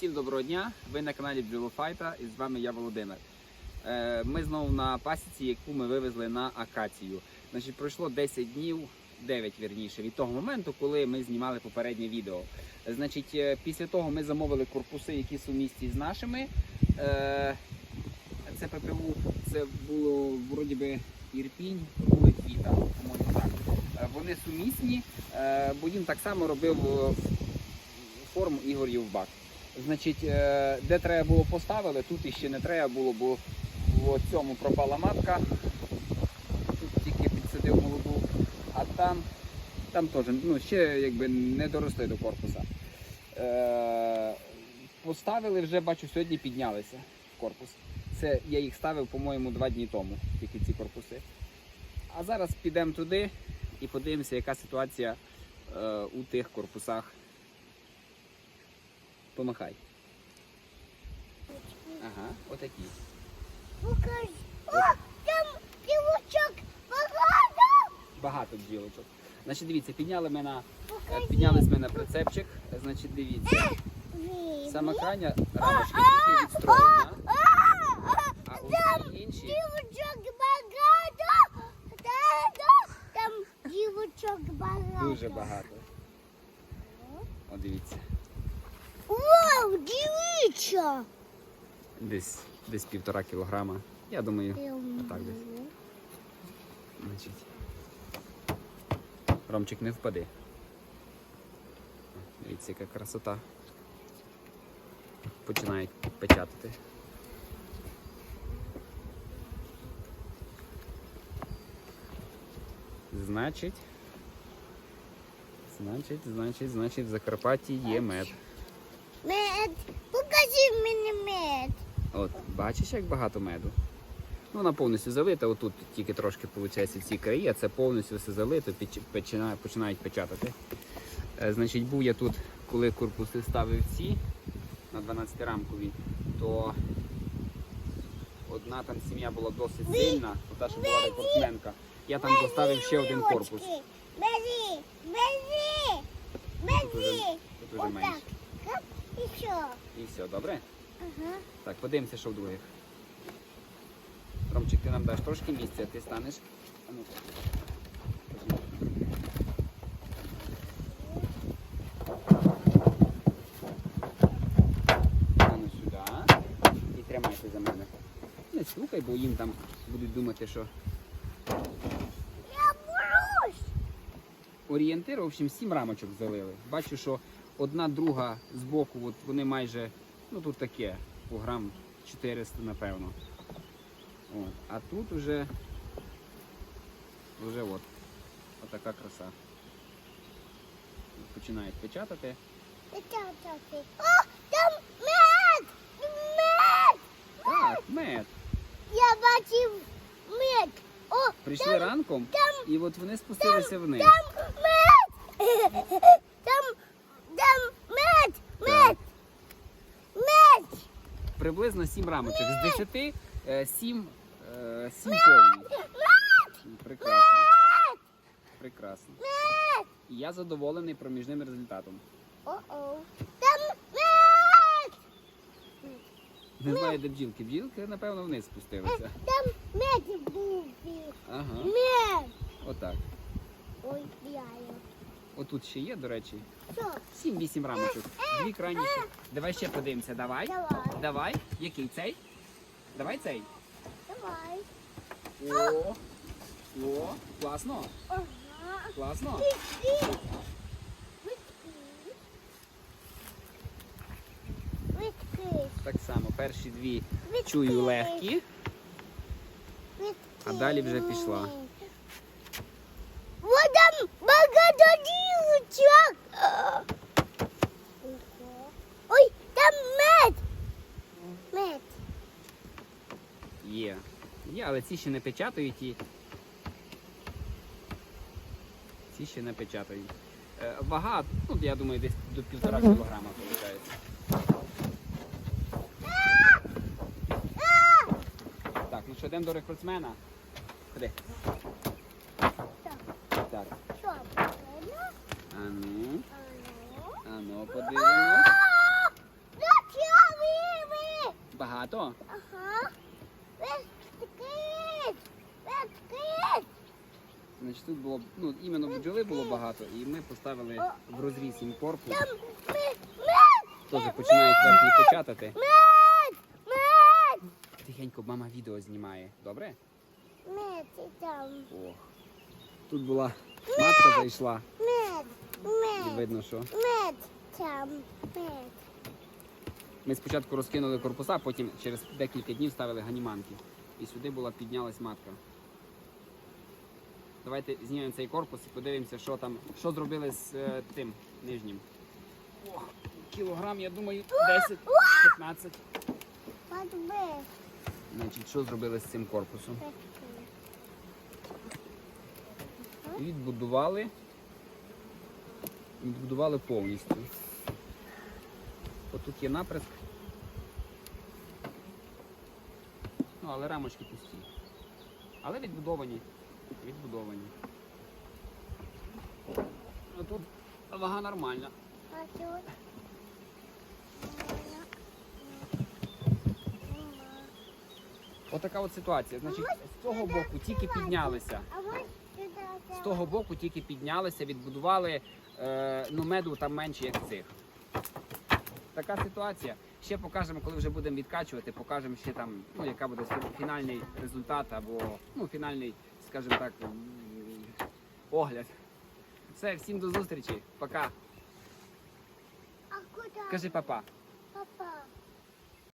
Всім доброго дня! Ви на каналі Бджолофайта і з вами я Володимир. Е, Ми знову на пасіці, яку ми вивезли на акацію. Значить, пройшло 10 днів, 9 вірніше, від того моменту, коли ми знімали попереднє відео. Значить, е, після того ми замовили корпуси, які сумісті з нашими. Е, Це ППУ, це було вроді би Ірпінь, були Вони сумісні, бо їм так само робив форму Ігор Євбак. Значить, е, де треба було поставили, тут іще не треба було, бо в цьому пропала матка. Тут тільки підсадив молоду, а там, там теж ну, ще якби не доросли до корпуса. Е, Поставили вже, бачу, сьогодні піднялися корпус. Це я їх ставив, по-моєму, два дні тому, тільки ці корпуси. А зараз підемо туди і подивимося, яка ситуація е, у тих корпусах. Помахай. Ага, отакі. Покажи. О, там дівочок багато. Багато бджілочок. Значить, дивіться, підняли ми на, е, Покажи. піднялись ми на прицепчик. Значить, дивіться. Ні. Сама крайня рамочка тільки відстроєна, а усі інші Дівочок багато. Там дівочок багато. дуже багато. О, дивіться. Вау. Десь, десь півтора кілограма. Я думаю, отак десь. Значить. Ромчик не впади. Дивіться, яка красота. Починають печатати. Значить. Значить, значить, значить, в Закарпатті є мед. Мед, покажи мені мед. От, бачиш, як багато меду. Ну, вона повністю залита, отут тільки трошки виходить ці краї, а це повністю все залито, починає- починають печатати. Е, значить, був я тут, коли корпуси ставив ці на 12 рамкові, то одна там сім'я була досить сильна, та що була рекордсменка. Я там поставив ще один корпус. Бери, Тут уже, тут уже менше. І що? І все, добре? Ага. Так, подивимося, що в других. Ромчик, ти нам даш трошки місця, ти станеш. А ну, сюди. І тримайся за мене. Не стукай, бо їм там будуть думати, що Я боюсь. орієнтир, в общем, сім рамочок залили. Бачу, що одна друга з боку, от вони майже, ну тут таке, по грам 400, напевно. От. А тут уже, вже от, отака краса. Починають печатати. О, там мед! Мед! Так, мед. Я бачив мед. О, Прийшли ранком, і от вони спустилися вниз. там мед! Там, там мед! Мед! Мед! Приблизно 7 рамочок. З 10 е, 7, е, 7 повні. Мед! Прекрасно. Прекрасно. І я задоволений проміжним результатом. Не знаю, де бджілки. Бджілки, напевно, вниз спустилися. Там мед був. Ага, Мед! отак. Ой, я. Отут ще є, до речі. Що? 7-8 рамочок. Дві крайні. Давай ще подивимося. Давай. Давай. Давай. Який цей? Давай цей. Давай. О. О. Класно. Ага. Класно. Так само, перші дві чую легкі. А далі вже пішла. Вот там багато дівчат. Ой, там мед. Мед. Є. Є, але ці ще не печатають і. Ці ще не печатають. Е, вага, ну, я думаю, десь до півтора кілограма виходить. Так, ну що, йдемо до рекордсмена. Ходи. Так. Що? Видно? А ну, Ану. а ну, подивимось. Бачиш? багато? Ага. Вискит. Вискит. Значить, тут було, ну, іменно бджоли було багато, і ми поставили в розріз їм корпус. Теж починають верхні печатати. Тихенько мама відео знімає. Добре? Ох. Тут була матка зайшла, Мед. і видно, що. Мед. Ми спочатку розкинули корпуса, потім через декілька днів ставили ганіманки. І сюди була піднялась матка. Давайте знімемо цей корпус і подивимося, що там, що зробили з е, тим нижнім. Ох, кілограм, я думаю, 10-15. Подбив. Значить, що зробили з цим корпусом? Відбудували. Відбудували повністю. Отут є наприск. Ну, але рамочки пусті. Але відбудовані. Відбудовані. Ну, тут вага нормальна. А тут? Отака от ситуація. Значить, з того боку тільки піднялися. А. З того боку тільки піднялися, відбудували. Е, ну, меду там менше, як цих. Така ситуація. Ще покажемо, коли вже будемо відкачувати, покажемо ще там, ну, яка буде фінальний результат або ну, фінальний, скажімо так, м, огляд. Все, всім до зустрічі. Пока. А куди? Кажи папа. Папа.